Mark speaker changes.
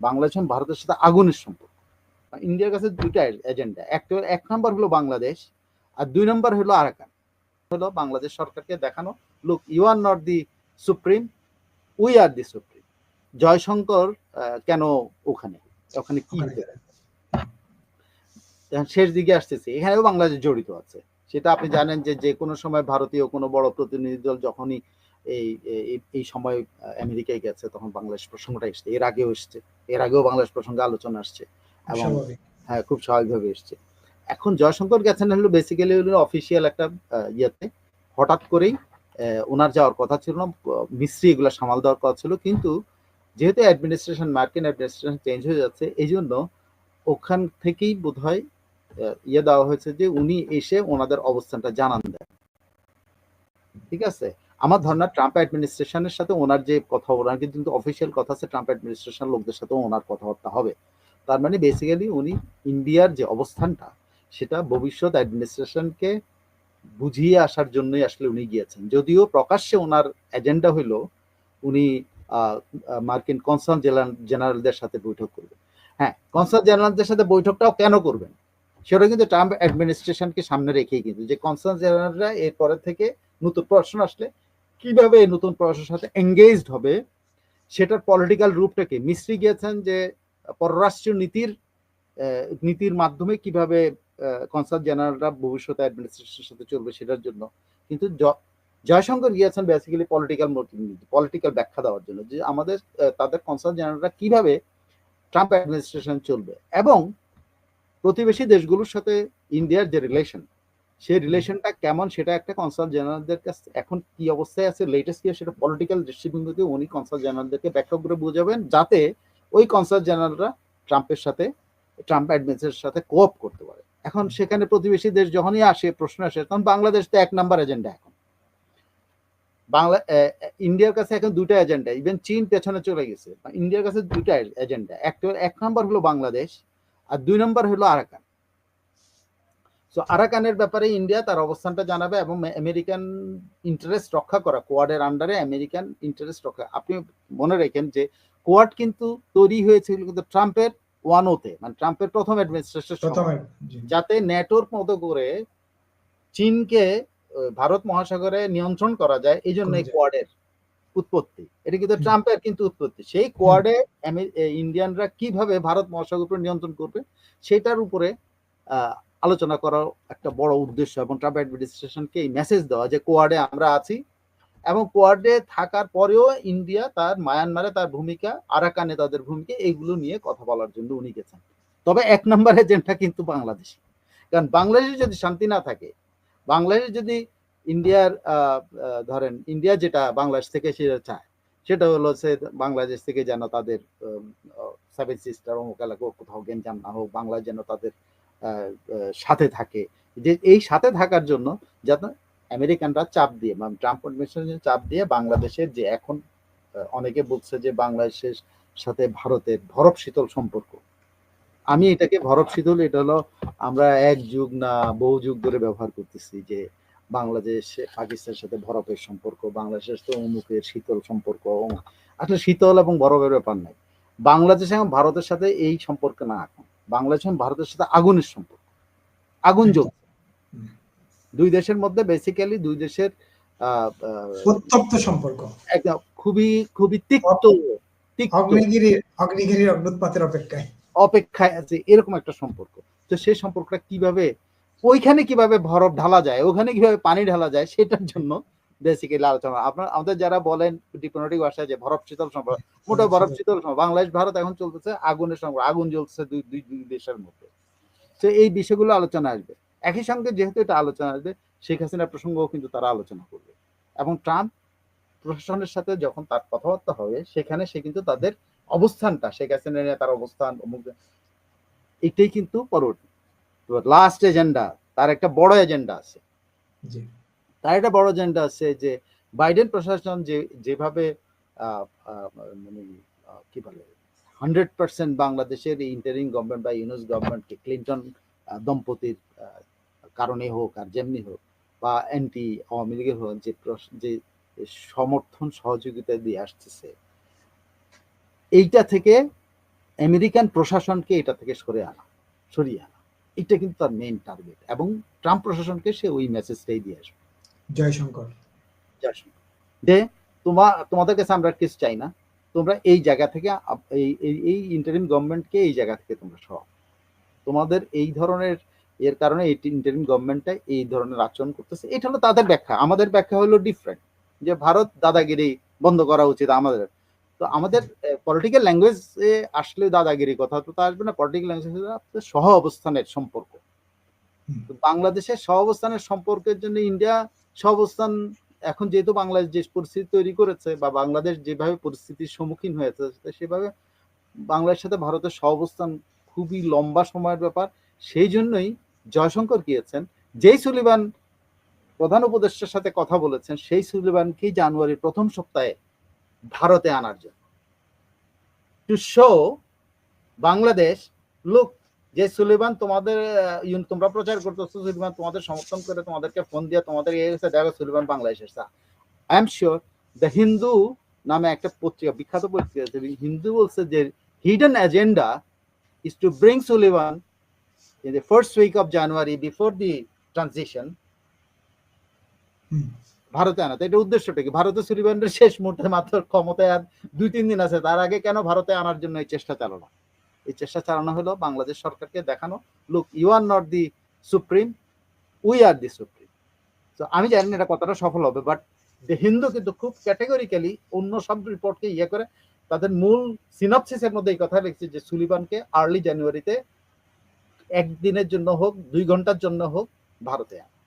Speaker 1: বাংলাদেশ এবং ভারতের সাথে আগুনের সম্পর্ক ইন্ডিয়ার কাছে দুইটা এজেন্ডা একটা এক নম্বর হলো বাংলাদেশ আর দুই নম্বর হলো আরাকান। হলো বাংলাদেশ সরকারকে দেখানো look you are not the supreme we are the supreme Jaishankar কেন ওখানে? ওখানে কি শেষ দিকে আসতেছে। এখানেও বাংলাদেশ জড়িত আছে। সেটা আপনি জানেন যে যে কোনো সময় ভারতীয় কোনো বড় প্রতিনিধি দল যখনই এই এই- সময় আমেরিকায় গেছে তখন বাংলাদেশ প্রসঙ্গটা এসছে। এর আগেও এসছে। এর আগেও বাংলাদেশ প্রসঙ্গে আলোচনা আসছে। এবং হ্যাঁ খুব স্বাভাবিকভাবে এসছে। এখন জয়শঙ্কর গেছেন হলো বেসিক্যালি হলো অফিসিয়াল একটা ইয়েতে। হঠাৎ করেই ওনার যাওয়ার কথা ছিল না মিস্ত্রি এগুলো সামাল দেওয়ার কথা ছিল। কিন্তু যেহেতু অ্যাডমিনিস্ট্রেশন মার্কিন অ্যাডমিনিস্ট্রেশন চেঞ্জ হয়ে যাচ্ছে এই জন্য ওখান থেকেই বোধহয় আহ, ইয়ে দেওয়া হয়েছে যে উনি এসে ওনাদের অবস্থানটা জানান দেন। ঠিক আছে? আমার ধারণা ট্রাম্প অ্যাডমিনিস্ট্রেশনের সাথে ওনার যে কথা, ওনার কিন্তু অফিসিয়াল কথা আছে ট্রাম্প অ্যাডমিনিস্ট্রেশন লোকদের সাথে ওনার কথাবার্তা হবে। তার মানে বেসিক্যালি উনি ইন্ডিয়ার যে অবস্থানটা, সেটা ভবিষ্যৎ অ্যাডমিনিস্ট্রেশনকে বুঝিয়ে আসার জন্যই আসলে উনি গিয়েছেন। যদিও প্রকাশ্যে ওনার এজেন্ডা হইল, উনি মার্কিন কনসাল জেনারেলদের সাথে বৈঠক করবেন হ্যাঁ কনসাল জেনারেলদের সাথে বৈঠকটাও কেন করবেন? সেটা কিন্তু ট্রাম্প অ্যাডমিনিস্ট্রেশনকে সামনে রেখেই কিন্তু, যে কনসাল জেনারেলরা এরপরে থেকে নতুন প্রশ্ন আসলে কীভাবে নতুন প্রশ্নের সাথে এঙ্গেজড হবে, সেটার পলিটিক্যাল রূপটাকে মিস্ত্রি গিয়েছেন যে পররাষ্ট্র নীতির নীতির মাধ্যমে কীভাবে কনসাল জেনারেলরা ভবিষ্যতে অ্যাডমিনিস্ট্রেশনের সাথে চলবে সেটার জন্য। কিন্তু জয়শঙ্কর গিয়েছেন বেসিক্যালি পলিটিক্যাল মোটিভ পলিটিক্যাল ব্যাখ্যা দেওয়ার জন্য যে আমাদের তাদের কনসাল জেনারেলরা কীভাবে ট্রাম্প অ্যাডমিনিস্ট্রেশন চলবে। এবং প্রতিবেশী দেশগুলোর সাথে ইন্ডিয়ার যে রিলেশন সেই রিলেশনটা কেমন সেটা একটা কনসাল জেনারেলদের কাছে, এখন কি অবস্থায় আছে লেটেস্ট কি সেটা পলিটিক্যাল দৃষ্টিভঙ্গিতে উনি কনসাল জেনারেলদেরকে ব্যাখ্যা করে বোঝাবেন, যাতে ওই কনসাল জেনারেলরা ট্রাম্পের সাথে, ট্রাম্প অ্যাডমিনিস্ট্রেশনের সাথে কোঅপ করতে পারে। এখন সেখানে প্রতিবেশী দেশ যখনই আসে, প্রশ্ন আসে, তখন বাংলাদেশ তো এক নাম্বার এজেন্ডা এখন। বাংলা ইন্ডিয়ার কাছে এখন দুটো এজেন্ডা ইভেন চীন পেছনে চলে গেছে ইন্ডিয়ার কাছে দুটো এজেন্ডা একটা, এক নাম্বার হলো বাংলাদেশ আর দুই নম্বর হলো আরাকান। সো আরাকানের ব্যাপারে ইন্ডিয়া তার অবস্থানটা জানাবে এবং আমেরিকান ইন্টারেস্ট রক্ষা করা কোয়াডের আন্ডারে আমেরিকান ইন্টারেস্ট রক্ষা। আপনি মনে রাখেন যে কোয়াড কিন্তু তৈরি হয়েছিল কিন্তু ট্রাম্পের ওয়ান ওতে মানে ট্রাম্পের প্রথম অ্যাডমিনিস্ট্রেশন যাতে নেটোর মতো করে চীনকে ভারত মহাসাগরে নিয়ন্ত্রণ করা যায় এই জন্য এই কোয়াডের উৎপত্তি। এটা কিন্তু ট্রাম্পের কিন্তু উৎপত্তি। সেই কোয়াডে ইন্ডিয়ানরা কীভাবে ভারত মহাসাগর উপরে নিয়ন্ত্রণ করবে সেটার উপরে আহ, আলোচনা করার একটা বড় উদ্দেশ্য এবং ট্রাম্প অ্যাডমিনিস্ট্রেশনকে এই মেসেজ দেওয়া যে কোয়াডে আমরা আছি এবং কোয়াডে থাকার পরেও ইন্ডিয়া তার মায়ানমারে তার ভূমিকা আরাকানে তাদের ভূমিকা, এইগুলো নিয়ে কথা বলার জন্য উনি গেছেন। তবে এক নম্বর এজেন্ডা কিন্তু বাংলাদেশ। কারণ বাংলাদেশে যদি শান্তি না থাকে, বাংলাদেশ যদি ইন্ডিয়ার ধরেন ইন্ডিয়া যেটা বাংলাদেশ থেকে সেটা চায়, সেটা হলো সে বাংলাদেশ থেকে যেন তাদের সেভেন সিস্টার অমুক এলাকা কোথাও গেঞ্জাম না হোক বাংলা যেন তাদের সাথে থাকে। যে এই সাথে থাকার জন্য যাতে আমেরিকানরা চাপ দিয়ে মানে ট্রাম্প অ্যাডমিনিস্ট্রেশন চাপ দিয়ে বাংলাদেশের যে এখন অনেকে বলছে যে বাংলাদেশের সাথে ভারতের ভরপ শীতল সম্পর্ক। আমি এটাকে ভরপ শীতল, এটা হলো আমরা এক যুগ না বহু যুগ ধরে ব্যবহার করতেছি যে বাংলাদেশ, পাকিস্তানের সাথে বরফের সম্পর্ক, বাংলাদেশের সাথে অমুকের শীতল সম্পর্ক। আসলে শীতল এবং বরফের ব্যাপার নাই। বাংলাদেশ এবং ভারতের সাথে এই সম্পর্ক না এখন। বাংলাদেশ এবং ভারতের সাথে আগুনের সম্পর্ক আগুন জ্বলছে। দুই দেশের মধ্যে বেসিক্যালি দুই দেশের
Speaker 2: উত্তপ্ত সম্পর্ক।
Speaker 1: একদম খুবই খুবই তিক্ত তিক্ত।
Speaker 2: অগ্নিগিরি অগ্নিগিরির অগ্নুৎপাতের অপেক্ষায়।
Speaker 1: অপেক্ষায় আছে এরকম একটা সম্পর্ক। তো সেই সম্পর্কটা কীভাবে ওইখানে কীভাবে বরফ ঢালা যায় ওখানে কীভাবে পানি ঢালা যায় সেটার জন্য বেসিক্যালি আলোচনা। আপনার আমাদের যারা বলেন ডিপ্লোমেটিক ভাষায় যে বরফ শীতল সম্পর্ক মোটা বরফ শীতল সম্পর্ক। বাংলাদেশ, ভারত এখন চলতেছে আগুনের সম্পর্ক, আগুন জ্বলছে দুই দুই দুই দেশের মধ্যে। তো এই বিষয়গুলো আলোচনা আসবে। একই সঙ্গে যেহেতু এটা আলোচনা আসবে, শেখ হাসিনার প্রসঙ্গও কিন্তু তারা আলোচনা করবে। এবং ট্রাম্প প্রশাসনের সাথে যখন তার কথাবার্তা হবে, সেখানে সে কিন্তু তাদের অবস্থানটা, শেখ হাসিনা নিয়ে তার অবস্থান এটাই কিন্তু পরবর্তী। লাস্ট এজেন্ডা তার একটা বড় এজেন্ডা আছে।
Speaker 2: জি।
Speaker 1: তার একটা বড় এজেন্ডা আছে যে বাইডেন প্রশাসন যে, যেভাবে মানে কি বলে হান্ড্রেড পার্সেন্ট বাংলাদেশের ইন্টারিং গভর্নমেন্ট বা ইউনুস গভর্নমেন্টকে ক্লিন্টন দম্পতির কারণে হোক আর যেমনি হোক বা অ্যান্টি আওয়ামী লীগের হোক যে যে সমর্থন সহযোগিতা দিয়ে আসতেছে, এইটা থেকে আমেরিকান প্রশাসনকে এটা থেকে সরে আনা, সরিয়ে আনা। এটা কিন্তু তার মেইন টার্গেট এবং ট্রাম্প প্রশাসনকে সে ওই মেসেজটাই দিয়ে আসবে। যে তোমার তোমাদের কাছে আমরা কিছু চাই না। তোমরা এই জায়গা থেকে এই, এই- ইন্টারিম গভর্নমেন্টকে এই জায়গা থেকে তোমরা সহ তোমাদের এই ধরনের এর কারণে এই ইন্টারিম গভর্নমেন্টটা এই ধরনের আচরণ করতেছে। এটা হলো তাদের ব্যাখ্যা। আমাদের ব্যাখ্যা হলো ডিফারেন্ট যে ভারত দাদাগিরি বন্ধ করা উচিত আমাদের। তো আমাদের পলিটিক্যাল ল্যাঙ্গুয়েজে আসলে দাদাগিরি কথা তো তা আসবে না। পলিটিক্যাল ল্যাঙ্গুয়েজ সহ অবস্থানের সম্পর্ক। বাংলাদেশের সহ অবস্থানের সম্পর্কের জন্য ইন্ডিয়া সহ অবস্থান এখন যেহেতু বাংলাদেশ যে পরিস্থিতি তৈরি করেছে বা বাংলাদেশ যেভাবে পরিস্থিতির সম্মুখীন হয়েছে সেভাবে বাংলাদেশের সাথে ভারতের সহ অবস্থান খুবই লম্বা সময়ের ব্যাপার। সেই জন্যই জয়শঙ্কর গিয়েছেন যেই সুলিবান প্রধান উপদেষ্টার সাথে কথা বলেছেন, সেই সুলিবানকেই জানুয়ারির প্রথম সপ্তাহে ভারতে আনার জন্য। টু শো বাংলাদেশ লুক যে সুলিবান তোমাদের তোমরা প্রচার করতেছো সুলিবান তোমাদের সমর্থন করে তোমাদেরকে ফোন দিয়ে তোমাদের এই এসে দেখো সুলিবান বাংলাদেশ এসেছে I am sure the Hindu নামে একটা পত্রিকা বিখ্যাত পত্রিকা আছে হিন্দু বলছে যে hidden agenda is to bring Sullivan in the first week of January before the transition. ভারতে আনা। তো এটা উদ্দেশ্যটা কি? ভারতে সুলিভানের শেষ মুহূর্তে মাত্র ক্ষমতায় আর দুই তিন দিন আছে তার আগে কেন ভারতে আনার জন্য এই চেষ্টা চালানো এই চেষ্টা চালানো হলো, বাংলাদেশ সরকারকে দেখানো। Look you are not the supreme we are the supreme তো আমি জানি না এটা কতটা সফল হবে বাট হিন্দু কিন্তু খুব ক্যাটেগরিক্যালি অন্য সব রিপোর্টকে ইয়ে করে, তাদের মূল সিনপসিসের মধ্যে এই কথা লিখছে যে সুলিবানকে আর্লি জানুয়ারিতে একদিনের জন্য হোক, দুই ঘণ্টার জন্য হোক, ভারতে আনা।